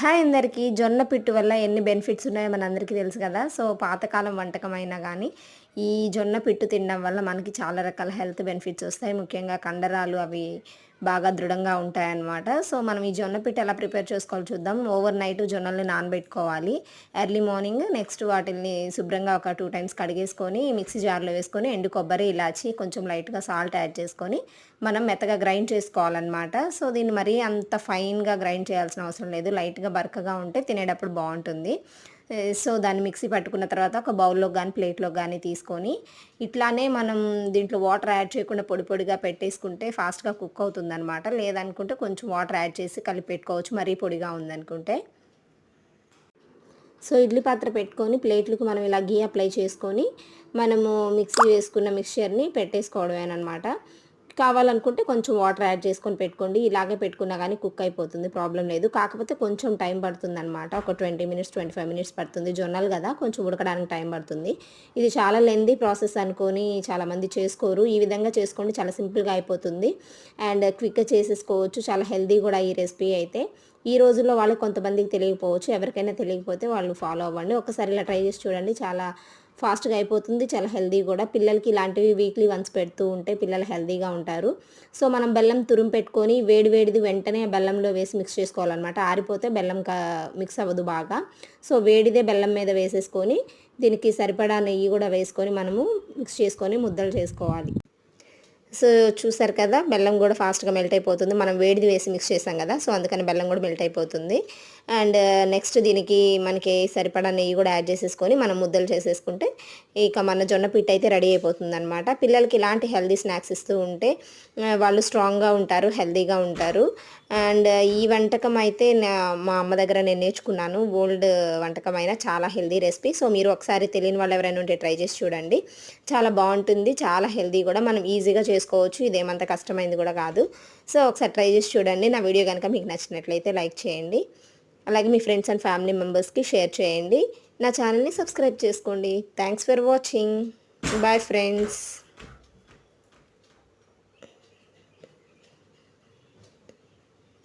Hi అందరికీ. జొన్న పిట్టు వల్ల ఎన్ని బెనిఫిట్స్ ఉన్నాయో మనందరికీ తెలుసు కదా. సో పాతకాలం వంటకం అయినా కానీ ఈ జొన్న పిట్టు తినడం వల్ల మనకి చాలా రకాల హెల్త్ బెనిఫిట్స్ వస్తాయి. ముఖ్యంగా కండరాలు అవి బాగా దృఢంగా ఉంటాయన్నమాట. సో మనం ఈ జొన్న పిట్ట ఎలా ప్రిపేర్ చేసుకోవాలో చూద్దాం. ఓవర్ నైట్ జొన్నల్ని నానబెట్టుకోవాలి. ఎర్లీ మార్నింగ్ నెక్స్ట్ వాటిని శుభ్రంగా ఒక టూ టైమ్స్ కడిగేసుకొని మిక్సీ జార్లో వేసుకొని ఎండు కొబ్బరి ఇలాచి కొంచెం లైట్గా సాల్ట్ యాడ్ చేసుకొని మనం మెత్తగా గ్రైండ్ చేసుకోవాలన్నమాట. సో దీన్ని మరీ అంత ఫైన్గా గ్రైండ్ చేయాల్సిన అవసరం లేదు. లైట్గా బరకగా ఉంటే తినేటప్పుడు బాగుంటుంది. సో దాన్ని మిక్సీ పట్టుకున్న తర్వాత ఒక బౌల్లో కానీ ప్లేట్లో కానీ తీసుకొని ఇట్లానే మనం దీంట్లో వాటర్ యాడ్ చేయకుండా పొడి పొడిగా పెట్టేసుకుంటే ఫాస్ట్గా కుక్ అవుతుంది అనమాట లేదనుకుంటే కొంచెం వాటర్ యాడ్ చేసి కలిపి పెట్టుకోవచ్చు. మరీ పొడిగా ఉందనుకుంటే. సో ఇడ్లీ పాత్ర పెట్టుకొని ప్లేట్లకు మనం ఇలా గీ అప్లై చేసుకొని మనము మిక్సీ వేసుకున్న మిక్చర్ని పెట్టేసుకోవడమేనమాట కావాలనుకుంటే కొంచెం వాటర్ యాడ్ చేసుకొని పెట్టుకోండి. ఇలాగే పెట్టుకున్నా కానీ కుక్ అయిపోతుంది. ప్రాబ్లం లేదు. కాకపోతే కొంచెం టైం పడుతుంది అనమాట ఒక twenty minutes twenty five minutes పడుతుంది. జొన్నలు కదా కొంచెం ఉడకడానికి టైం పడుతుంది. ఇది చాలా లెందీ ప్రాసెస్ అనుకొని చాలామంది చేసుకోరు. ఈ విధంగా చేసుకోండి. చాలా సింపుల్గా అయిపోతుంది. అండ్ క్విక్గా చేసేసుకోవచ్చు. చాలా హెల్దీ కూడా ఈ రెసిపీ అయితే. ఈ రోజుల్లో వాళ్ళు కొంతమందికి తెలియకపోవచ్చు. ఎవరికైనా తెలియకపోతే వాళ్ళు ఫాలో అవ్వండి. ఒకసారి ఇలా ట్రై చేసి చూడండి. చాలా ఫాస్ట్గా అయిపోతుంది చాలా హెల్దీ కూడా. పిల్లలకి ఇలాంటివి వీక్లీ వన్స్ పెడుతూ ఉంటే పిల్లలు హెల్దీగా ఉంటారు. సో మనం బెల్లం తురుము పెట్టుకొని వేడి వేడిది వెంటనే బెల్లంలో వేసి మిక్స్ చేసుకోవాలన్నమాట. ఆరిపోతే బెల్లం మిక్స్ అవ్వదు బాగా. సో వేడిదే బెల్లం మీద వేసేసుకొని దీనికి సరిపడా నెయ్యి కూడా వేసుకొని మనము మిక్స్ చేసుకొని ముద్దలు చేసుకోవాలి. సో చూసారు కదా బెల్లం కూడా ఫాస్ట్గా మెల్ట్ అయిపోతుంది. మనం వేడిది వేసి మిక్స్ చేసాం కదా సో అందుకని బెల్లం కూడా మెల్ట్ అయిపోతుంది. అండ్ uh, నెక్స్ట్ దీనికి మనకి సరిపడా నెయ్యి కూడా యాడ్ చేసేసుకొని మనం ముద్దలు చేసేసుకుంటే ఇక మన జొన్న పిట్ అయితే రెడీ అయిపోతుంది అనమాట పిల్లలకి ఇలాంటి హెల్దీ స్నాక్స్ ఇస్తూ ఉంటే uh, వాళ్ళు స్ట్రాంగ్గా ఉంటారు హెల్దీగా ఉంటారు. అండ్ ఈ వంటకం అయితే నా- మా అమ్మ దగ్గర నేను నేర్చుకున్నాను. ఓల్డ్ వంటకం అయినా చాలా హెల్దీ రెసిపీ. సో మీరు ఒకసారి తెలియని వాళ్ళు ఎవరైనా ఉంటే ట్రై చేసి చూడండి. చాలా బాగుంటుంది చాలా హెల్దీ కూడా. మనం ఈజీగా చేసుకోవచ్చు ఇదేమంత కష్టమైంది కూడా కాదు. సో ఒకసారి ట్రై చేసి చూడండి. నా వీడియో కనుక మీకు నచ్చినట్లయితే లైక్ చేయండి. అలాగే మీ ఫ్రెండ్స్ అండ్ ఫ్యామిలీ మెంబర్స్కి షేర్ చేయండి. నా ఛానల్ని సబ్స్క్రైబ్ చేసుకోండి. Thanks for watching. Bye friends.